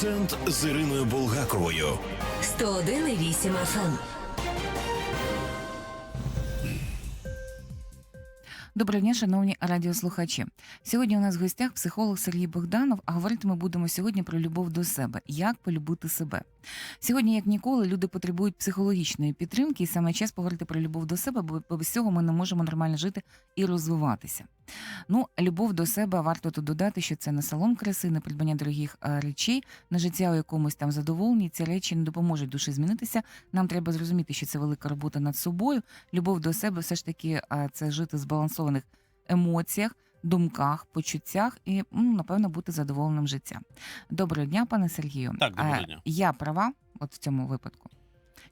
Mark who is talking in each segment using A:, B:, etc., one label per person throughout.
A: Акцент з Іриною Булгаковою.
B: 101,8 FM.
C: Доброго дня, шановні радіослухачі. Сьогодні у нас в гостях психолог Сергій Богданов, а говорити ми будемо сьогодні про любов до себе, як полюбити себе. Сьогодні, як ніколи, люди потребують психологічної підтримки, і саме час поговорити про любов до себе, бо без цього ми не можемо нормально жити і розвиватися. Ну, любов до себе варто тут додати, що це не салон краси, не придбання дорогих речей, не життя у якомусь там задоволенні. Ці речі не допоможуть душі змінитися. Нам треба зрозуміти, що це велика робота над собою. Любов до себе все ж таки це жити в збалансованих емоціях, думках, почуттях і ну, напевно бути задоволеним життям. Доброго дня, пане Сергію.
D: Так, доброго дня.
C: Я права, от в цьому випадку.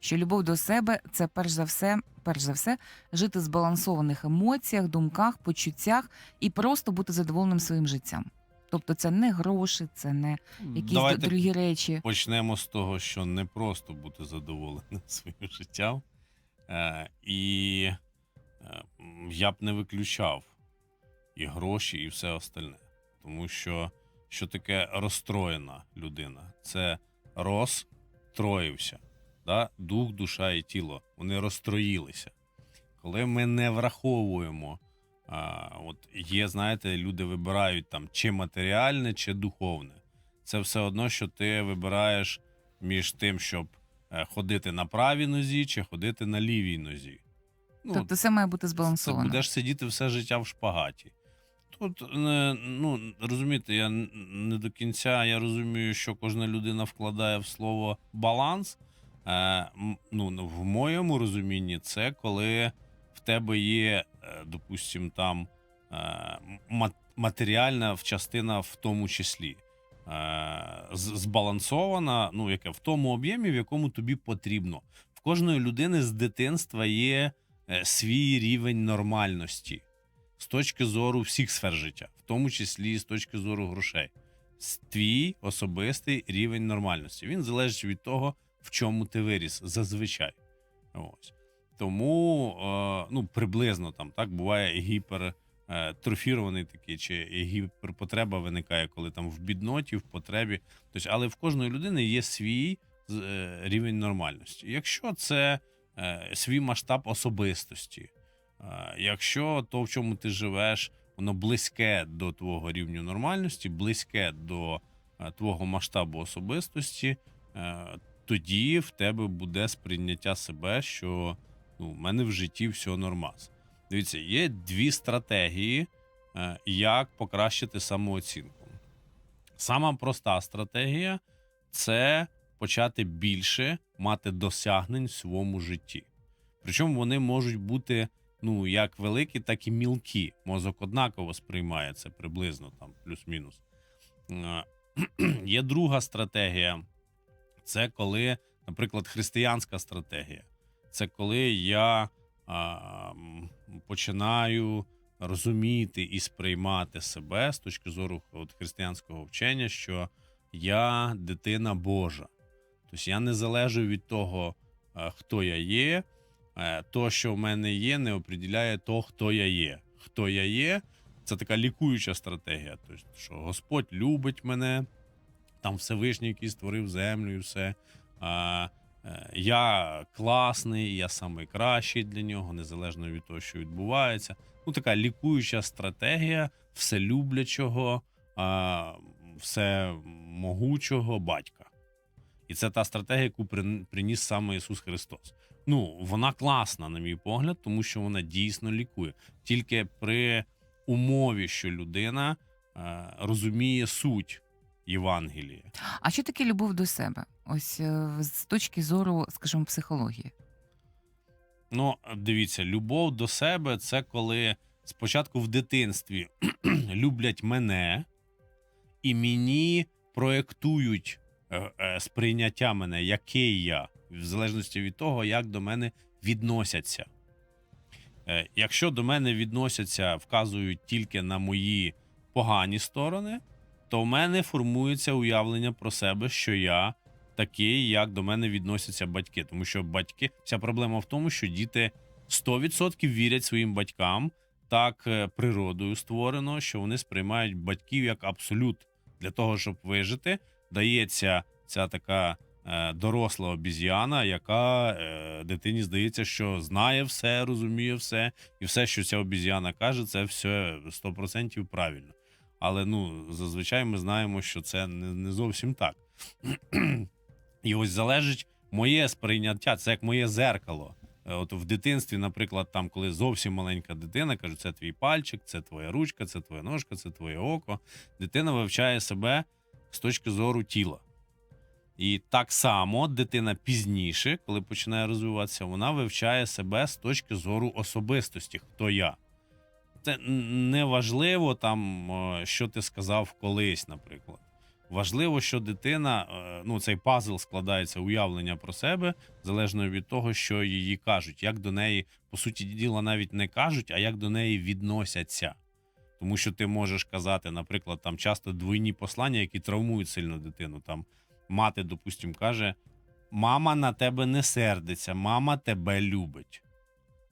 C: Що любов до себе це перш за все, перш за все, жити в збалансованих емоціях, думках, почуттях і просто бути задоволеним своїм життям. Тобто це не гроші, це не якісь
D: Давайте
C: дорогі речі.
D: почнемо з того, що не просто бути задоволеним своїм життям. Е, і е, я б не виключав і гроші, і все остальне. Тому що що таке розстроєна людина? Це розстроївся. Да? Дух, душа і тіло. Вони розстроїлися. Коли ми не враховуємо, а, от є, знаєте, люди вибирають там чи матеріальне, чи духовне. Це все одно, що ти вибираєш між тим, щоб е, ходити на правій нозі, чи ходити на лівій нозі. Ну,
C: Тобто це має бути збалансовано.
D: будеш сидіти все життя в шпагаті. Тут ну розумієте, я не до кінця я розумію, що кожна людина вкладає в слово баланс. Е, ну, в моєму розумінні, це коли в тебе є, е, допустим, там е, матеріальна частина в тому числі. Збалансована, ну яке в тому об'ємі, в якому тобі потрібно. В кожної людини з дитинства є свій рівень нормальності з точки зору всіх сфер життя, в тому числі з точки зору грошей. Твій особистий рівень нормальності. Він залежить від того, в чому ти виріс зазвичай. Ось. Тому е, ну, приблизно там так буває гіпертрофірований такий, чи гіперпотреба виникає, коли там в бідноті, в потребі. Тобто, але в кожної людини є свій е, рівень нормальності. Якщо це е, свій масштаб особистості, е, якщо то, в чому ти живеш, воно близьке до твого рівню нормальності, близьке до е, твого масштабу особистості, е, тоді в тебе буде сприйняття себе, що ну, в мене в житті все нормас. Дивіться, є дві стратегії, е, як покращити самооцінку. Сама проста стратегія це почати більше мати досягнень в своєму житті. Причому вони можуть бути ну, як великі, так і мілкі. Мозок однаково сприймає це приблизно там плюс-мінус. Є друга стратегія. Це коли, наприклад, християнська стратегія. Це коли я а, починаю розуміти і сприймати себе з точки зору от, християнського вчення, що я дитина Божа. Тобто я не залежу від того, хто я є. Е, То, що в мене є, не определяє то, хто я є. Хто я є, це така лікуюча стратегія. Тобто, що Господь любить мене, там Всевишній, який створив землю і все. Е, я класний, я найкращий для нього, незалежно від того, що відбувається. Ну, така лікуюча стратегія вселюблячого, всемогучого батька. І це та стратегія, яку прин- приніс саме Ісус Христос. Ну, вона класна, на мій погляд, тому що вона дійсно лікує. Тільки при умові, що людина е, розуміє суть Євангелія.
C: А що таке любов до себе? Ось е, з точки зору, скажімо, психології.
D: Ну, дивіться, любов до себе це коли спочатку в дитинстві люблять мене, і мені проєктують е, е, сприйняття мене, який я, в залежності від того, як до мене відносяться. Е, Якщо до мене відносяться, вказують тільки на мої погані сторони, то в мене формується уявлення про себе, що я такий, як до мене відносяться батьки. Тому що батьки, вся проблема в тому, що діти 100% вірять своїм батькам, так е, природою створено, що вони сприймають батьків як абсолют для того, щоб вижити. дається ця така доросла обіз'яна, яка е, дитині здається, що знає все, розуміє все, і все, що ця обіз'яна каже, це все 100% правильно. Але ну, зазвичай ми знаємо, що це не, не зовсім так. І ось залежить моє сприйняття, це як моє зеркало. Е, От в дитинстві, наприклад, там, коли зовсім маленька дитина, каже, це твій пальчик, це твоя ручка, це твоя ножка, це твоє око. Дитина вивчає себе з точки зору тіла. І так само дитина пізніше, коли починає розвиватися, вона вивчає себе з точки зору особистості, хто я. Це не важливо там, е, що ти сказав колись, наприклад. Важливо, що дитина, е, ну цей пазл складається уявлення про себе, залежно від того, що її кажуть, як до неї, по суті діла, навіть не кажуть, а як до неї відносяться. Тому що ти можеш казати, наприклад, там часто двойні послання, які травмують сильно дитину. Там мати, допустим, каже: Мама на тебе не сердиться, мама тебе любить.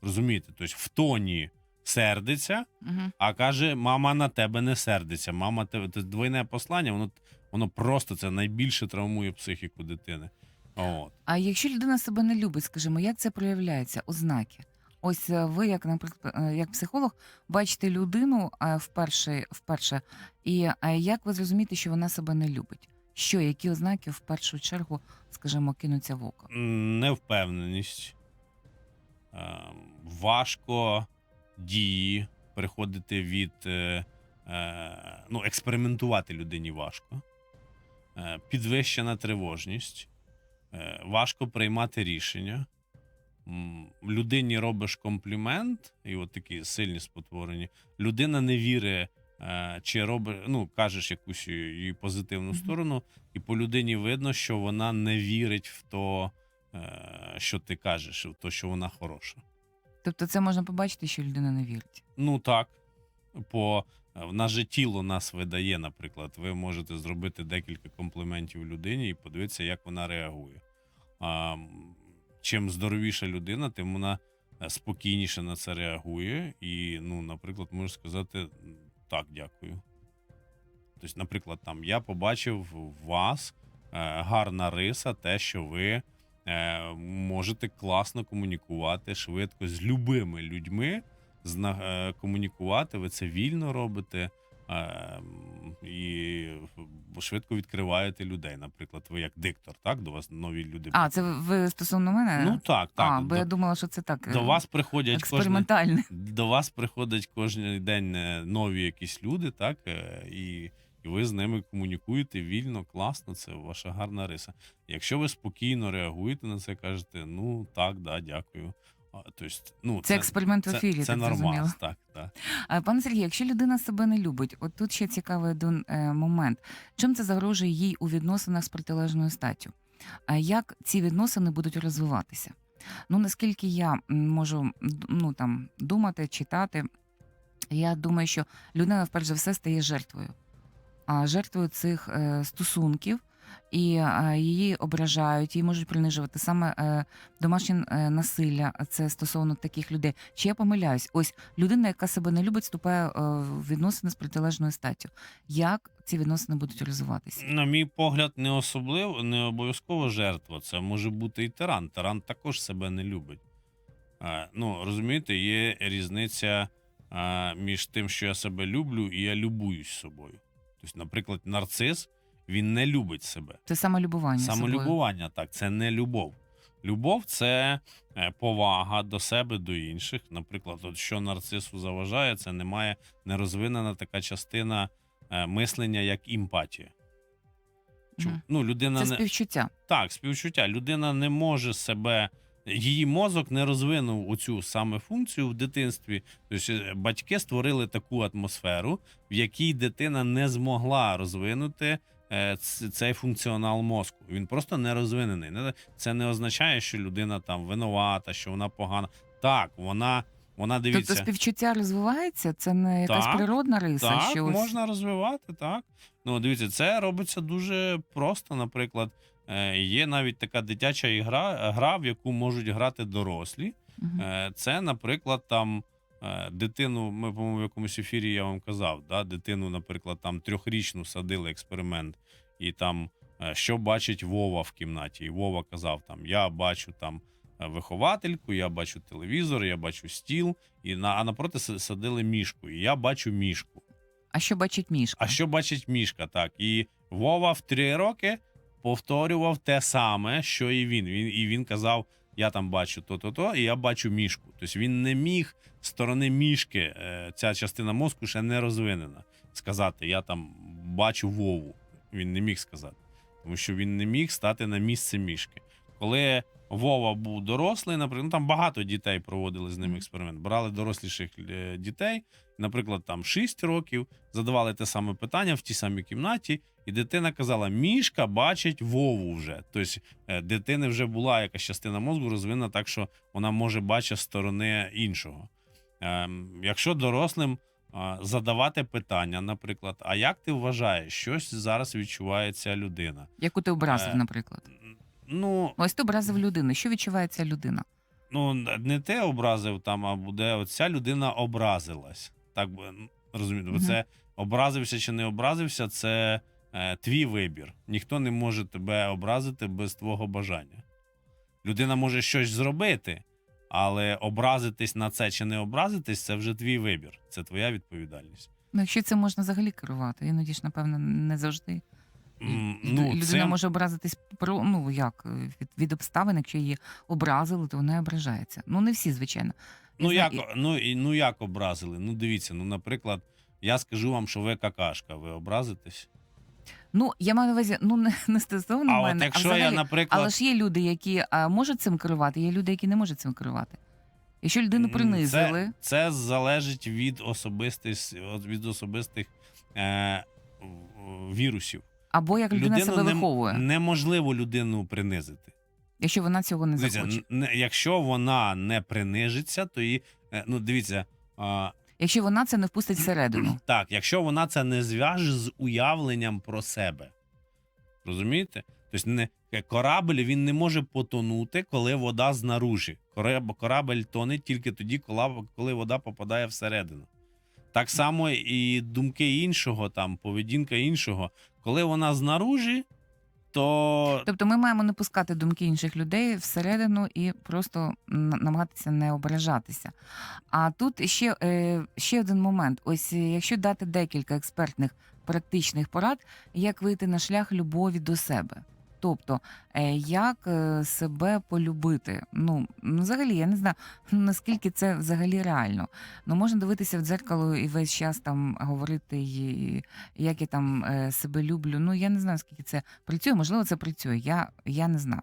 D: Розумієте? Тобто в тоні сердиться,
C: Угу.
D: а каже: мама на тебе не сердиться. Мама тебе це двойне послання, воно, воно просто це найбільше травмує психіку дитини. От.
C: А якщо людина себе не любить, скажімо, як це проявляється? Ознаки. Ось е, ви, як наприклад, е, як психолог, бачите людину е, вперше, вперше, і е, як ви зрозумієте, що вона себе не любить? Що, які ознаки в першу чергу, скажімо, кинуться в око?
D: Невпевненість. Ем, Важко дії переходити від е, е, ну, експериментувати людині важко. Е, Підвищена тривожність. Е, Важко приймати рішення. Людині робиш комплімент, і от такі сильні спотворені. Людина не вірить, е, чи робиш, ну, кажеш якусь її позитивну сторону, і по людині видно, що вона не вірить в то, е, що ти кажеш, в то, що вона хороша.
C: Тобто, це можна побачити, що людина не вірить.
D: Ну так. По в наше тіло нас видає, наприклад, ви можете зробити декілька компліментів людині і подивитися, як вона реагує. А, чим здоровіша людина, тим вона е, спокійніше на це реагує. І, ну, наприклад, може сказати так, дякую. Тобто, наприклад, там я побачив у вас е, гарна риса, те, що ви е, можете класно комунікувати швидко з любими людьми зна- е, комунікувати, ви це вільно робите е, і швидко відкриваєте людей. Наприклад, ви як диктор, так? До вас нові люди.
C: А, це ви- стосовно мене?
D: Ну так, так.
C: а, бо
D: до,
C: я думала, що це так.
D: до
C: е,
D: вас приходять кожен, до вас приходять кожен день е, нові якісь люди, так? е, І, і ви з ними комунікуєте вільно, класно, це ваша гарна риса. Якщо ви спокійно реагуєте на це, кажете, ну так, да, дякую. А, Тобто, ну,
C: Це експеримент в
D: це,
C: ефірі,
D: це
C: так
D: нормально,
C: зрозуміло.
D: так, так.
C: А, Пане Сергію, якщо людина себе не любить, от тут ще цікавий один е, момент. Чим це загрожує їй у відносинах з протилежною статтю? А як ці відносини будуть розвиватися? Ну наскільки я м, можу д- ну, там, думати, читати, я думаю, що людина, перш за все, стає жертвою. А жертвою цих е, стосунків, і е, її ображають, її можуть принижувати саме е, домашнє е, насилля. Це стосовно таких людей. Чи я помиляюсь? Ось людина, яка себе не любить, вступає е, в відносини з протилежною статтю. Як ці відносини будуть розвиватися?
D: На мій погляд, не особливо, не обов'язково жертва. Це може бути і тиран. Тиран також себе не любить. Ну, розумієте, є різниця між тим, що я себе люблю, і я любуюсь собою. Тобто, наприклад, нарцис він не любить себе.
C: Це самолюбування. собою.
D: Самолюбування, так, це не любов. Любов це е, повага до себе, до інших. Наприклад, от що нарцису заважає, це немає нерозвинена така частина е, мислення, як емпатія. Чу-
C: Мгм.
D: Ну, людина
C: Це
D: не
C: співчуття.
D: так, співчуття. Людина не може себе. Її мозок не розвинув оцю саме функцію в дитинстві. Тобто е, батьки створили таку атмосферу, в якій дитина не змогла розвинути цей функціонал мозку. Він просто не розвинений. Це не означає, що людина там винувата, що вона погана. Так, вона, вона дивіться.
C: Тобто співчуття розвивається, це не якась
D: Так,
C: природна риса.
D: Так,
C: що ось-
D: можна розвивати, так. Ну, дивіться, це робиться дуже просто. Наприклад, е, є навіть така дитяча ігра, гра, в яку можуть грати дорослі. Е, Це, наприклад, там е, дитину, ми, по-моєму, в якомусь ефірі я вам казав, да, дитину, наприклад, там трьохрічну садили експеримент, і там е, що бачить Вова в кімнаті. І Вова казав: там я бачу там е, виховательку, я бачу телевізор, я бачу стіл, і на а напроти садили мішку. І я бачу мішку.
C: А що бачить мішка?
D: А що бачить мішка? Так, і Вова в три роки повторював те саме, що і він. Він і він казав: я там бачу то-то, то, і я бачу мішку. Тобто він не міг з сторони мішки, е, ця частина мозку ще не розвинена. Сказати, я там бачу Вову. Він не міг сказати, тому що він не міг стати на місце мішки. Коли Вова був дорослий, наприклад, ну, там багато дітей проводили з ним експеримент. Брали доросліших е, дітей, наприклад, там 6 років, задавали те саме питання в тій самій кімнаті, і дитина казала: Мішка бачить Вову вже. Тобто е, дитини вже була якась частина мозку розвинена так, що вона може бачити сторони іншого. Ем, якщо дорослим е, задавати питання, наприклад, а як ти вважаєш, щось зараз відчуває ця людина?
C: Яку ти образив,
D: Е,
C: наприклад?
D: Ну,
C: Ось ти образив людину. Що відчуває ця людина?
D: ну не ти образив там, а буде оця людина образилась. Так розумієте, бо це образився чи не образився, це твій вибір. Ніхто не може тебе образити без твого бажання. Людина може щось зробити, але образитись на це чи не образитись це вже твій вибір. Це твоя відповідальність.
C: Ну, якщо це можна взагалі керувати, іноді ж, напевно, не завжди.
D: Ну,
C: Людина
D: це...
C: може образитись про ну як е, від, від обставин, якщо її образили, то вона ображається. Ну не всі, звичайно.
D: Ну як,
C: знаю,
D: ну, і, ну як образили? Ну дивіться, ну, наприклад, я скажу вам, що ви какашка, ви образитесь?
C: Ну я маю на увазі, ну не, не стосовно
D: а
C: мене,
D: от якщо
C: а взагалі,
D: я, наприклад,
C: але ж є люди, які а, можуть цим керувати, є люди, які не можуть цим керувати. Якщо людину принизили,
D: Це, це залежить від особистих, від особистих е, вірусів.
C: або як людина себе
D: не-
C: виховує,
D: неможливо людину принизити.
C: якщо вона цього не захоче.
D: якщо вона не принижиться, то її, е, ну дивіться,
C: Якщо вона це не впустить всередину.
D: так, якщо вона це не зв'яже з уявленням про себе. Розумієте? Тобто не, корабль він не може потонути, коли вода знаружі. Кораб- Корабль тоне тільки тоді, коли вода попадає всередину. Так само і думки іншого, там, поведінка іншого. Коли вона знаружі, то
C: Тобто ми маємо не пускати думки інших людей всередину і просто намагатися не ображатися. А тут ще, е, ще один момент: ось е, якщо дати декілька експертних практичних порад, як вийти на шлях любові до себе. Тобто, е, як е, себе полюбити? Ну, ну, взагалі, я не знаю, наскільки це взагалі реально. Ну, можна дивитися в дзеркало і весь час там говорити, як я там е, себе люблю. Ну, я не знаю, скільки це працює. Можливо, це працює. Я, я не знаю.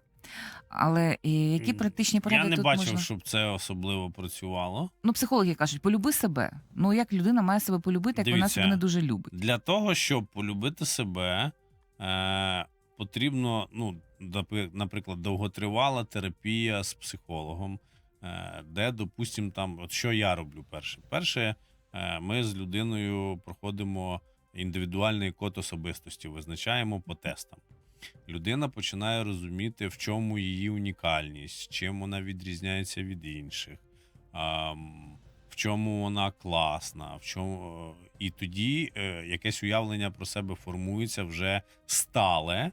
C: Але які практичні поради
D: я не
C: тут
D: бачив,
C: можна?
D: щоб це особливо працювало.
C: Ну, психологи кажуть, полюби себе. Ну, як людина має себе полюбити, як вона себе не дуже любить.
D: Для того, щоб полюбити себе, е, потрібно, ну, наприклад, довготривала терапія з психологом, е, де, допустимо, там, от що я роблю перше. Перше, е, ми з людиною проходимо індивідуальний код особистості, визначаємо по тестам. Людина починає розуміти, в чому її унікальність, чим вона відрізняється від інших. в чому вона класна, в чому е, і тоді якесь уявлення про себе формується вже стале.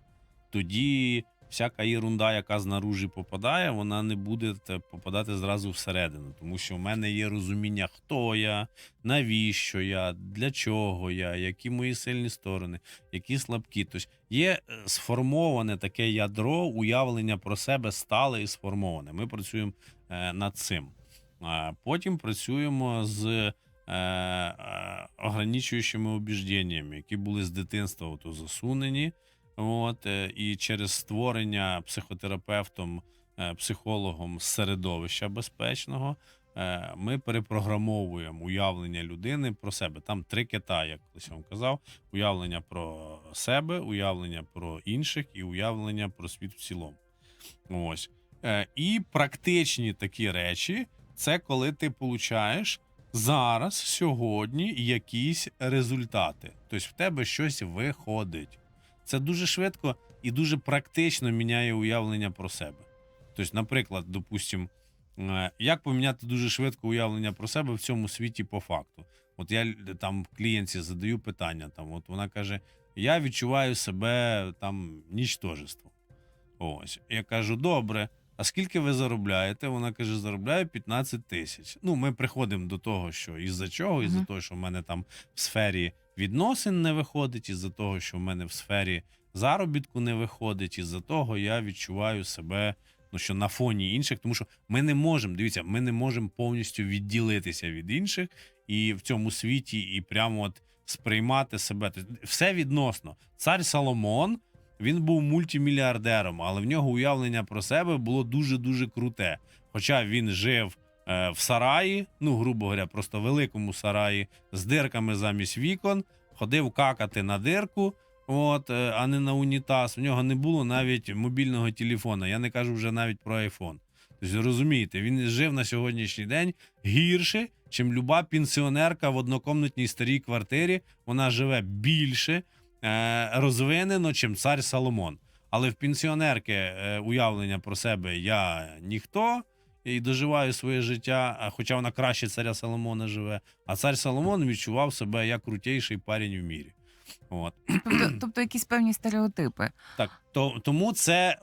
D: Тоді всяка єрунда, яка знаружі попадає, вона не буде попадати зразу всередину, тому що в мене є розуміння, хто я, навіщо я, для чого я, які мої сильні сторони, які слабкі. Тобто є е, сформоване таке ядро уявлення про себе стале і сформоване. Ми працюємо е, над цим. А Потім працюємо з е, ограничуючими обіжденнями, які були з дитинства ото засунені. От, е, і через створення психотерапевтом, е, психологом середовища безпечного, е, ми перепрограмовуємо уявлення людини про себе. Там три кита, як колись вам казав: уявлення про себе, уявлення про інших і уявлення про світ в цілому. Ось. І практичні такі речі це коли ти получаєш зараз, сьогодні, якісь результати. Тобто в тебе щось виходить. Це дуже швидко і дуже практично міняє уявлення про себе. Тобто, наприклад, допустим, е, як поміняти дуже швидко уявлення про себе в цьому світі по факту. От я там клієнтці задаю питання, там, от вона каже: я відчуваю себе там нічтожеством. Ось. Я кажу: добре, а скільки ви заробляєте? Вона каже: заробляю 15 тисяч. Ну, ми приходимо до того, що із-за чого, із-за
C: Мгм.
D: того, що в мене там в сфері відносин не виходить, із-за того, що в мене в сфері заробітку не виходить, із-за того я відчуваю себе. Ну, що на фоні інших, тому що ми не можемо, дивіться, ми не можемо повністю відділитися від інших і в цьому світі, і прямо от сприймати себе. Тобто Все відносно. Цар Соломон він був мультимільярдером, але в нього уявлення про себе було дуже дуже круте. Хоча він жив в сараї, ну грубо говоря, просто великому сараї з дирками замість вікон, ходив какати на дирку. От, е, а не на унітаз. У нього не було навіть мобільного телефона. Я не кажу вже навіть про айфон. Тобто, розумієте, він жив на сьогоднішній день гірше, чим люба пенсіонерка в однокомнатній старій квартирі. Вона живе більше е, розвинено, чим цар Соломон. Але в пенсіонерки е, уявлення про себе я ніхто і доживаю своє життя, хоча вона краще царя Соломона живе. А цар Соломон відчував себе як крутіший парень в мірі. От.
C: Тобто, тобто якісь певні стереотипи.
D: Так, то, тому це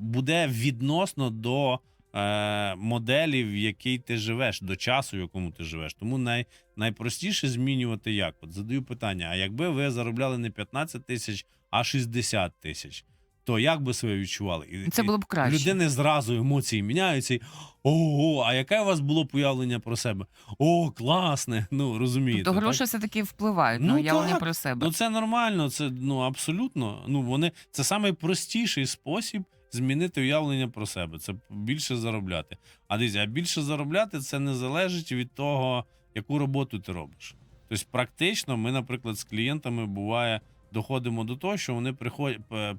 D: буде відносно до е, моделі, в якій ти живеш, до часу, в якому ти живеш. Тому най, найпростіше змінювати як. От задаю питання: а якби ви заробляли не 15 тисяч, а 60 тисяч, то як би себе відчували? І,
C: Це було б краще.
D: людини зразу емоції міняються. І, Ого, а яке у вас було уявлення про себе? О, класне! Ну розумієте.
C: Тобто гроші все-таки впливають на
D: Ну,
C: уявлення
D: так.
C: про себе.
D: Ну це нормально, це ну абсолютно. Ну вони це найпростіший спосіб змінити уявлення про себе. Це більше заробляти. А дивіться, а більше заробляти це не залежить від того, яку роботу ти робиш. Тобто, практично, ми, наприклад, з клієнтами буває доходимо до того, що вони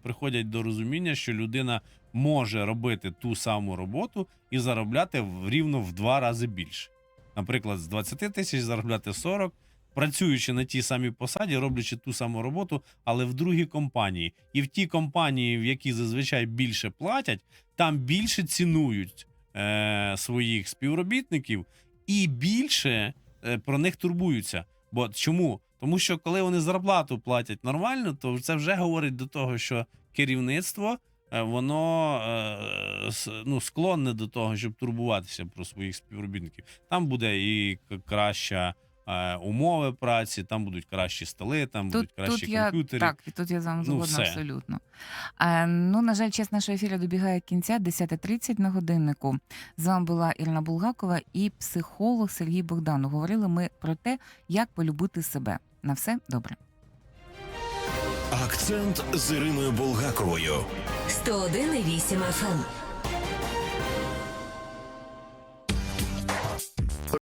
D: приходять, до розуміння, що людина може робити ту саму роботу і заробляти рівно в два рази більше. Наприклад, з 20 тисяч заробляти 40, працюючи на тій самій посаді, роблячи ту саму роботу, але в другій компанії. І в тій компанії, в якій зазвичай більше платять, там більше цінують е, своїх співробітників і більше е, про них турбуються. Бо чому? Тому що коли вони зарплату платять нормально, то це вже говорить до того, що керівництво е, воно е, ну, склонне до того, щоб турбуватися про своїх співробітників. Там буде і краща е, умови праці, там будуть кращі столи, там будуть кращі
C: тут я так, тут я з вами
D: Ну,
C: згодна
D: все.
C: абсолютно. А, ну, на жаль, час нашого ефіру добігає кінця 10.30 на годиннику. З вами була Ірина Булгакова і психолог Сергій Богданов. Говорили ми про те, як полюбити себе. На все добре.
A: Акцент з Іриною Булгаковою.
B: 101,8 FM.